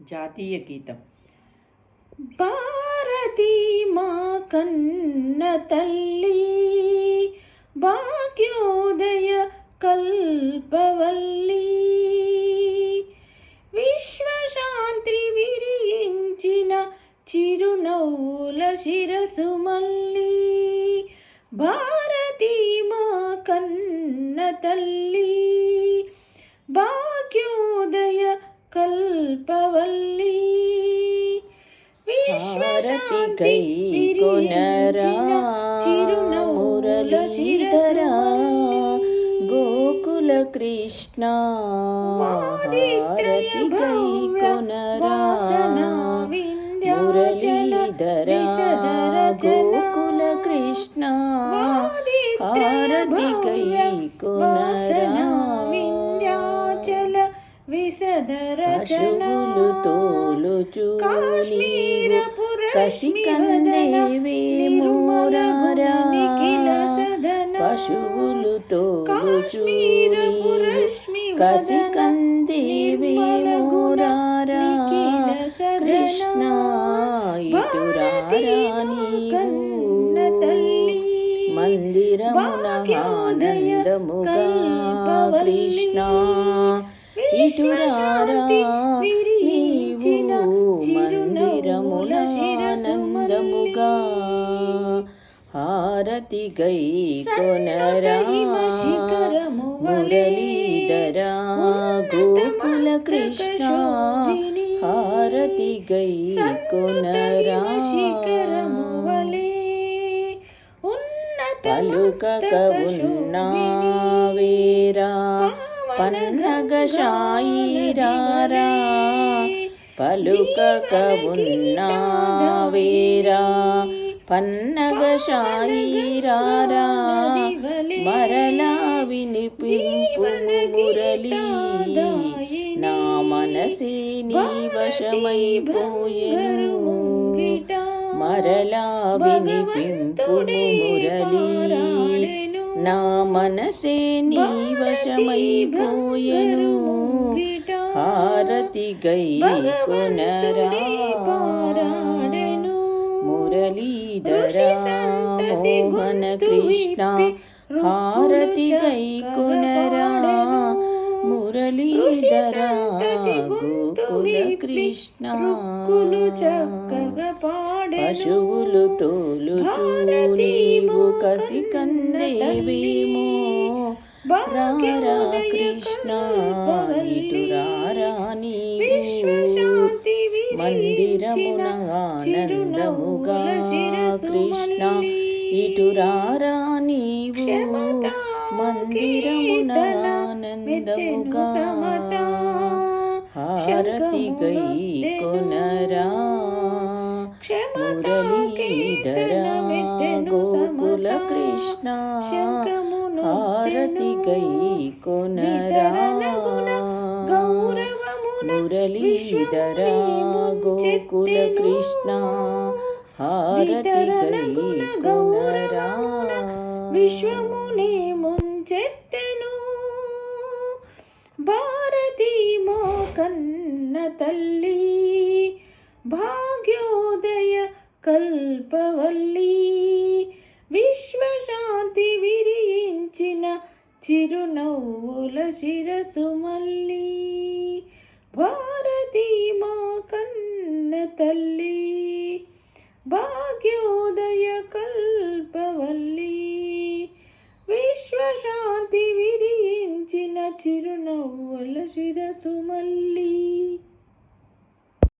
జాతీయ గీతం. భారతీ మా కన్న తల్లి భాగ్యోదయ కల్పవల్లి విశ్వశాంతి విరియించిన చిరునవ్వుల శిరసు మల్లి భారతీ మా కన్న తల్లి భాగ్యోదయ కల్పవల్లి హారతి కై కొనరా మురళీధరా గోకుల కృష్ణ హారతి కై కొనరా మురళీధరా గోకుల కృష్ణ పశువులు తోలుచు పశువులు తోలుచు కసి కందేవే మోరారా కృష్ణ నీవు. మందిరమున ఆనందముగా కృష్ణ ఆనందముగా హారతి గై కొనరా మురళీధరా గోకుల కృష్ణ హారతి గై కొనరా. పలుకక ఉన్నావేరా పన్నగశాయిరారా పలుకక ఉన్నావేరా పన్నగశాయిరారా మరలా వినిపింపు మురళి నా మనసి నీ వశమైపోయెను. మరలా వినిపింపు మురళి నా మనసే నీ వశమైపోయెను హారతి గై కొనరా మురళీధరా మోహన కృష్ణ హారతి గై కొనరా మురళీధరా గోకుల కృష్ణ చక్కగా పాడే పశువులు తోలుచూ నీవు కసి కందేవేమో రారా కృష్ణ ఇటురారా మందిరమున ఆనందముగా కృష్ణ ఇటురారా నీవు. మందిరమున ఆనందముగా హారతి గై కొనరా. గోకుల కృష్ణ హారతి గై కొనరా. మురళీధరా గోకుల కృష్ణ హారతి గై కొనరా. విశ్వముని ముంచెత్తెను భారతి మా కన్న తల్లి భాగ్యోదయ కల్పవల్లి విశ్వశాంతి విరియించిన చిరునవ్వుల శిరసు మల్లి భారతీ మా కన్న తల్లి భాగ్యోదయ కల్పవల్లి విశ్వశాంతి విరియించిన చిరునవ్వుల శిరసు మల్లి